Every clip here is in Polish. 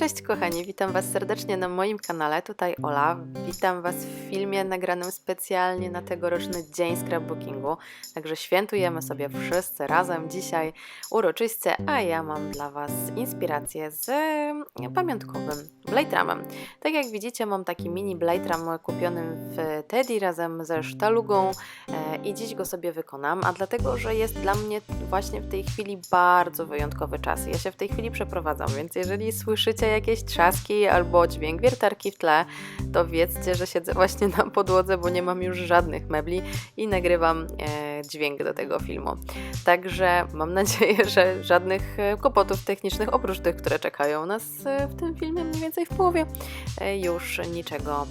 Cześć kochani, witam Was serdecznie na moim kanale. Tutaj Ola. Witam Was w filmie nagranym specjalnie na tegoroczny dzień scrapbookingu. Także świętujemy sobie wszyscy razem dzisiaj uroczyście, a ja mam dla Was inspirację z mm, pamiątkowym Blade Ramem. Tak jak widzicie, mam taki mini Blade Ram kupiony w Teddy razem ze sztalugą e, i dziś go sobie wykonam, a dlatego, że jest dla mnie właśnie w tej chwili bardzo wyjątkowy czas. Ja się w tej chwili przeprowadzam, więc jeżeli słyszycie jakieś trzaski albo dźwięk wiertarki w tle, to wiedzcie, że siedzę właśnie na podłodze, bo nie mam już żadnych mebli i nagrywam e, dźwięk do tego filmu. Także mam nadzieję, że żadnych e, kłopotów technicznych, oprócz tych, które czekają nas e, w tym filmie mniej więcej w połowie, e, już niczego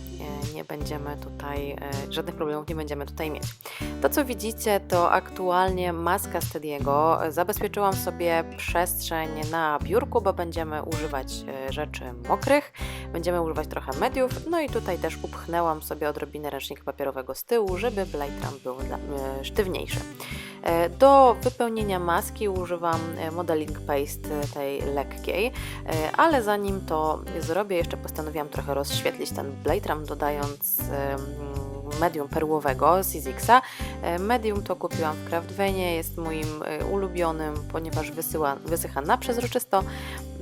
e, nie będziemy tutaj, e, żadnych problemów nie będziemy tutaj mieć. To, co widzicie, to aktualnie maska Stediego. Zabezpieczyłam sobie przestrzeń na biurku, bo będziemy używać e, rzeczy mokrych, będziemy używać trochę mediów, no i tutaj też upchnęłam sobie odrobinę ręcznika papierowego z tyłu, żeby Blade Ram był dla, e, sztywniejszy. E, Do wypełnienia maski używam e, modeling paste e, tej lekkiej, ale zanim to zrobię, jeszcze postanowiłam trochę rozświetlić ten Blade Ram, dodając medium perłowego z Isixa. E, Medium to kupiłam w Craftvenie, jest moim ulubionym, ponieważ wysyła, wysycha na przezroczysto.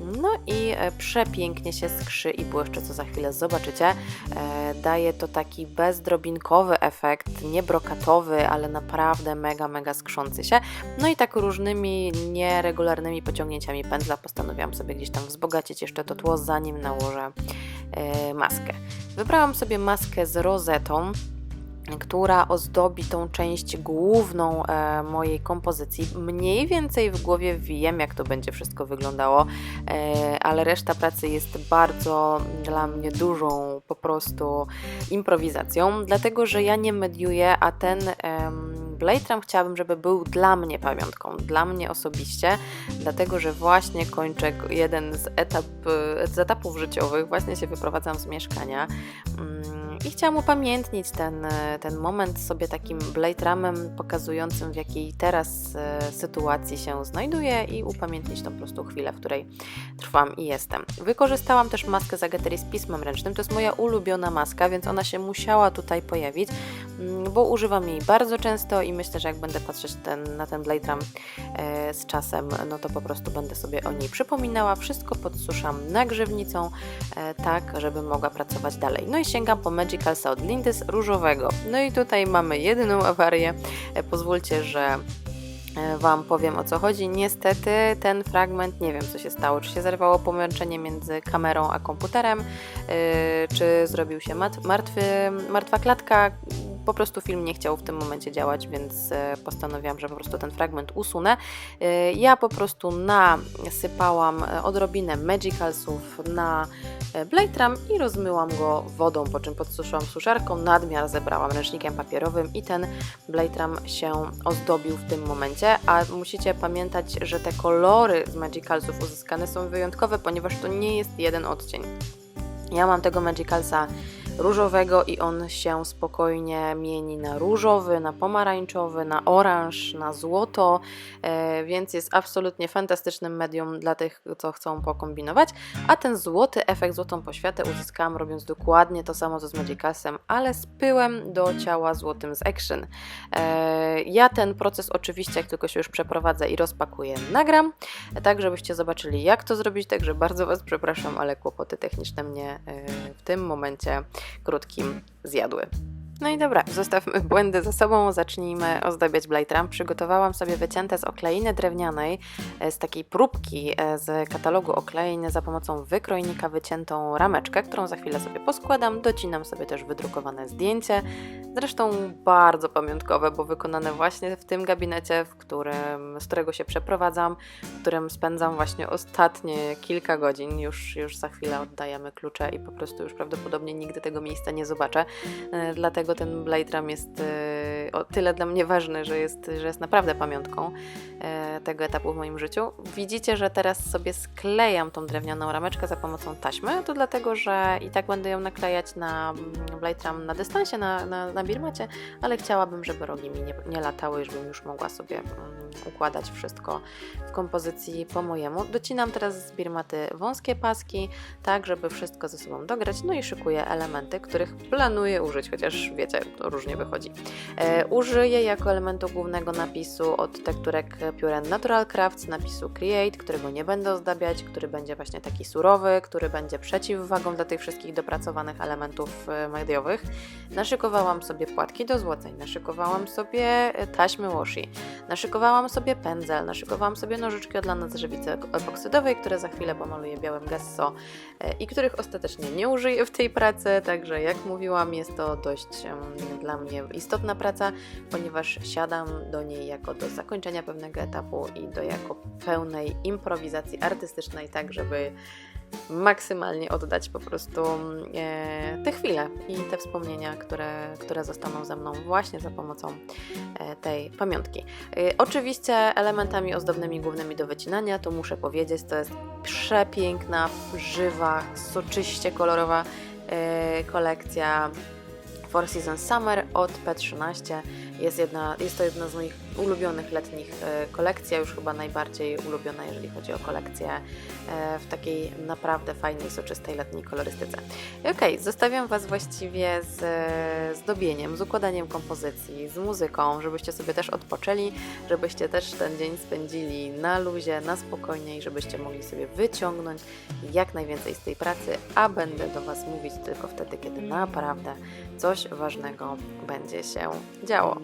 No i e, przepięknie się skrzy i błyszczy, co za chwilę zobaczycie. E, Daje to taki bezdrobinkowy efekt, nie brokatowy, ale naprawdę mega, mega skrzący się. No i tak różnymi nieregularnymi pociągnięciami pędzla postanowiłam sobie gdzieś tam wzbogacić jeszcze to tło, zanim nałożę e, maskę. Wybrałam sobie maskę z rozetą, która ozdobi tą część główną e, mojej kompozycji. Mniej więcej w głowie wiem, jak to będzie wszystko wyglądało, e, ale reszta pracy jest bardzo dla mnie dużą po prostu improwizacją, dlatego że ja nie mediuję, a ten em, Blade Ram chciałabym, żeby był dla mnie pamiątką, dla mnie osobiście, dlatego że właśnie kończę jeden z, etap, z etapów życiowych, właśnie się wyprowadzam z mieszkania. Mm, i chciałam upamiętnić ten, e, ten moment sobie takim Blade Ramem pokazującym, w jakiej teraz e, sytuacji się znajduję i upamiętnić tą prostą chwilę, w której trwam i jestem. Wykorzystałam też maskę Zagateri z pismem ręcznym. To jest moja ulubiona maska, więc ona się musiała tutaj pojawić, mm, bo używam jej bardzo często i myślę, że jak będę patrzeć ten, na ten Blade Ram e, z czasem, no to po prostu będę sobie o niej przypominała. Wszystko podsuszam nagrzewnicą, e, tak, żeby mogła pracować dalej. No i sięgam po Magicalsa od Lindys różowego. No i tutaj mamy jedyną awarię. E, Pozwólcie, że e, Wam powiem o co chodzi. Niestety ten fragment, nie wiem co się stało, czy się zerwało połączenie między kamerą a komputerem, yy, czy zrobił się martwy, martwa klatka. Po prostu film nie chciał w tym momencie działać, więc e, postanowiłam, że po prostu ten fragment usunę. E, Ja po prostu nasypałam e, odrobinę Magicalsów na Blade i rozmyłam go wodą, po czym podsuszyłam suszarką, nadmiar zebrałam ręcznikiem papierowym i ten Blade się ozdobił w tym momencie, a musicie pamiętać, że te kolory z Magicalsów uzyskane są wyjątkowe, ponieważ to nie jest jeden odcień. Ja mam tego Magicalsa różowego i on się spokojnie mieni na różowy, na pomarańczowy, na oranż, na złoto, e, więc jest absolutnie fantastycznym medium dla tych, co chcą pokombinować. A ten złoty efekt, złotą poświatę uzyskałam robiąc dokładnie to samo co z Magicalsem, ale z pyłem do ciała złotym z Action. E, ja ten proces oczywiście, jak tylko się już przeprowadzę i rozpakuję, nagram, tak żebyście zobaczyli jak to zrobić, także bardzo Was przepraszam, ale kłopoty techniczne mnie e, w tym momencie krótkim zjadły. No i dobra, zostawmy błędy za sobą, zacznijmy ozdabiać Blade Ram. Przygotowałam sobie wycięte z okleiny drewnianej, e, z takiej próbki e, z katalogu oklein za pomocą wykrojnika wyciętą rameczkę, którą za chwilę sobie poskładam. Docinam sobie też wydrukowane zdjęcie, zresztą bardzo pamiątkowe, bo wykonane właśnie w tym gabinecie, w którym, z którego się przeprowadzam, w którym spędzam właśnie ostatnie kilka godzin. Już, już za chwilę oddajemy klucze i po prostu już prawdopodobnie nigdy tego miejsca nie zobaczę. E, Dlatego ten Blade Ram jest e, o tyle dla mnie ważny, że jest, że jest naprawdę pamiątką e, tego etapu w moim życiu. Widzicie, że teraz sobie sklejam tą drewnianą rameczkę za pomocą taśmy, to dlatego, że i tak będę ją naklejać na mm, Blade Ram na dystansie, na, na, na birmacie, ale chciałabym, żeby rogi mi nie, nie latały, żebym już mogła sobie mm, układać wszystko w kompozycji po mojemu. Docinam teraz z birmaty wąskie paski, tak żeby wszystko ze sobą dograć, no i szykuję elementy, których planuję użyć, chociaż wiecie, to różnie wychodzi. E, użyję jako elementu głównego napisu od tekturek pióren Natural Crafts napisu Create, którego nie będę ozdabiać, który będzie właśnie taki surowy, który będzie przeciwwagą dla tych wszystkich dopracowanych elementów e, mediowych. Naszykowałam sobie płatki do złoceń, naszykowałam sobie e, taśmy washi, naszykowałam sobie pędzel, naszykowałam sobie nożyczki od lana z żywicy epoksydowej, które za chwilę pomaluję białym gesso i których ostatecznie nie użyję w tej pracy, także jak mówiłam, jest to dość dla mnie istotna praca, ponieważ siadam do niej jako do zakończenia pewnego etapu i do jako pełnej improwizacji artystycznej, tak żeby maksymalnie oddać po prostu e, te chwile i te wspomnienia, które, które zostaną ze mną właśnie za pomocą e, tej pamiątki. E, oczywiście elementami ozdobnymi głównymi do wycinania, to muszę powiedzieć, to jest przepiękna, żywa, soczyście kolorowa e, kolekcja Four Seasons Summer od P13. Jest, jedna, jest to jedna z moich ulubionych letnich e, kolekcji, a już chyba najbardziej ulubiona, jeżeli chodzi o kolekcję e, w takiej naprawdę fajnej, soczystej letniej kolorystyce. Okej, zostawiam Was właściwie z e, zdobieniem, z układaniem kompozycji, z muzyką, żebyście sobie też odpoczęli, żebyście też ten dzień spędzili na luzie, na spokojnie i żebyście mogli sobie wyciągnąć jak najwięcej z tej pracy, a będę do Was mówić tylko wtedy, kiedy naprawdę coś ważnego będzie się działo.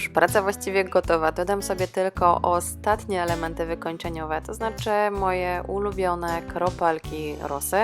Już praca właściwie gotowa. Dodam sobie tylko ostatnie elementy wykończeniowe, to znaczy moje ulubione kropelki rosy.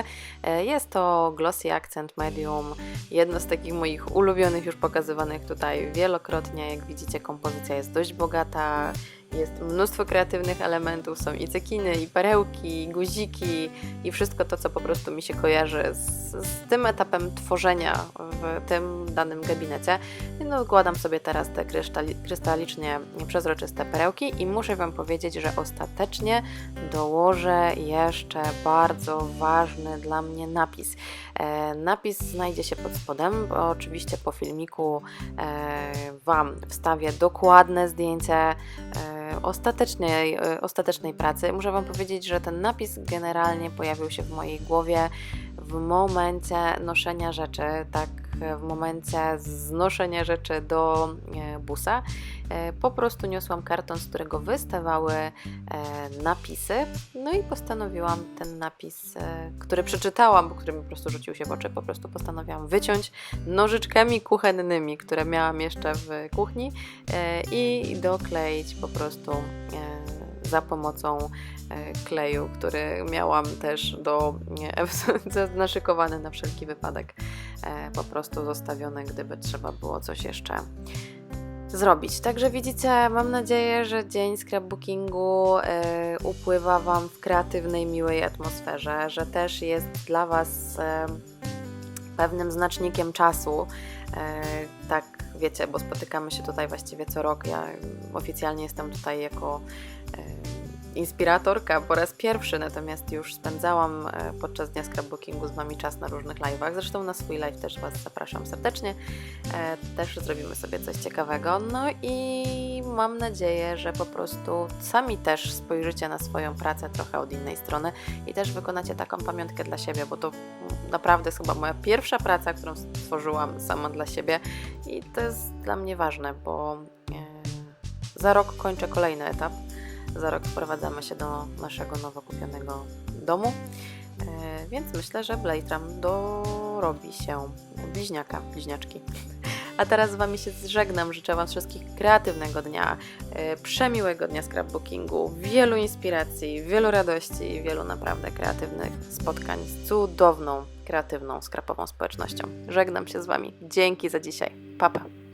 E, Jest to Glossy Accent Medium, jedno z takich moich ulubionych, już pokazywanych tutaj wielokrotnie. Jak widzicie, kompozycja jest dość bogata. Jest mnóstwo kreatywnych elementów, są i cekiny, i perełki, i guziki, i wszystko to, co po prostu mi się kojarzy z, z tym etapem tworzenia w tym danym gabinecie. No, układam sobie teraz te krystali, krystalicznie przezroczyste perełki i muszę Wam powiedzieć, że ostatecznie dołożę jeszcze bardzo ważny dla mnie napis. E, napis znajdzie się pod spodem, bo oczywiście po filmiku e, Wam wstawię dokładne zdjęcie e, ostatecznej, e, ostatecznej pracy. Muszę Wam powiedzieć, że ten napis generalnie pojawił się w mojej głowie w momencie noszenia rzeczy, tak w momencie znoszenia rzeczy do e, busa. E, Po prostu niosłam karton, z którego wystawały e, napisy, no i postanowiłam ten napis, e, który przeczytałam, bo który mi po prostu rzucił się w oczy, po prostu postanowiłam wyciąć nożyczkami kuchennymi, które miałam jeszcze w kuchni e, i dokleić po prostu e, za pomocą e, kleju, który miałam też do e, naszykowany na wszelki wypadek, e, po prostu zostawione, gdyby trzeba było coś jeszcze zrobić. Także widzicie, mam nadzieję, że dzień scrapbookingu e, upływa Wam w kreatywnej, miłej atmosferze, że też jest dla Was e, pewnym znacznikiem czasu. E, tak, wiecie, bo spotykamy się tutaj właściwie co rok. Ja oficjalnie jestem tutaj jako e, inspiratorka po raz pierwszy, natomiast już spędzałam e, podczas dnia scrapbookingu z Wami czas na różnych live'ach. Zresztą na swój live też Was zapraszam serdecznie. E, Też zrobimy sobie coś ciekawego. No i mam nadzieję, że po prostu sami też spojrzycie na swoją pracę trochę od innej strony i też wykonacie taką pamiątkę dla siebie, bo to naprawdę jest chyba moja pierwsza praca, którą stworzyłam sama dla siebie i to jest dla mnie ważne, bo e, za rok kończę kolejny etap. Za rok wprowadzamy się do naszego nowo kupionego domu, e, więc myślę, że Bladeram dorobi się bliźniaka, bliźniaczki. A teraz z Wami się zżegnam. Życzę Wam wszystkich kreatywnego dnia, e, przemiłego dnia scrapbookingu, wielu inspiracji, wielu radości wielu naprawdę kreatywnych spotkań z cudowną, kreatywną, skrapową społecznością. Żegnam się z Wami. Dzięki za dzisiaj. Pa, pa.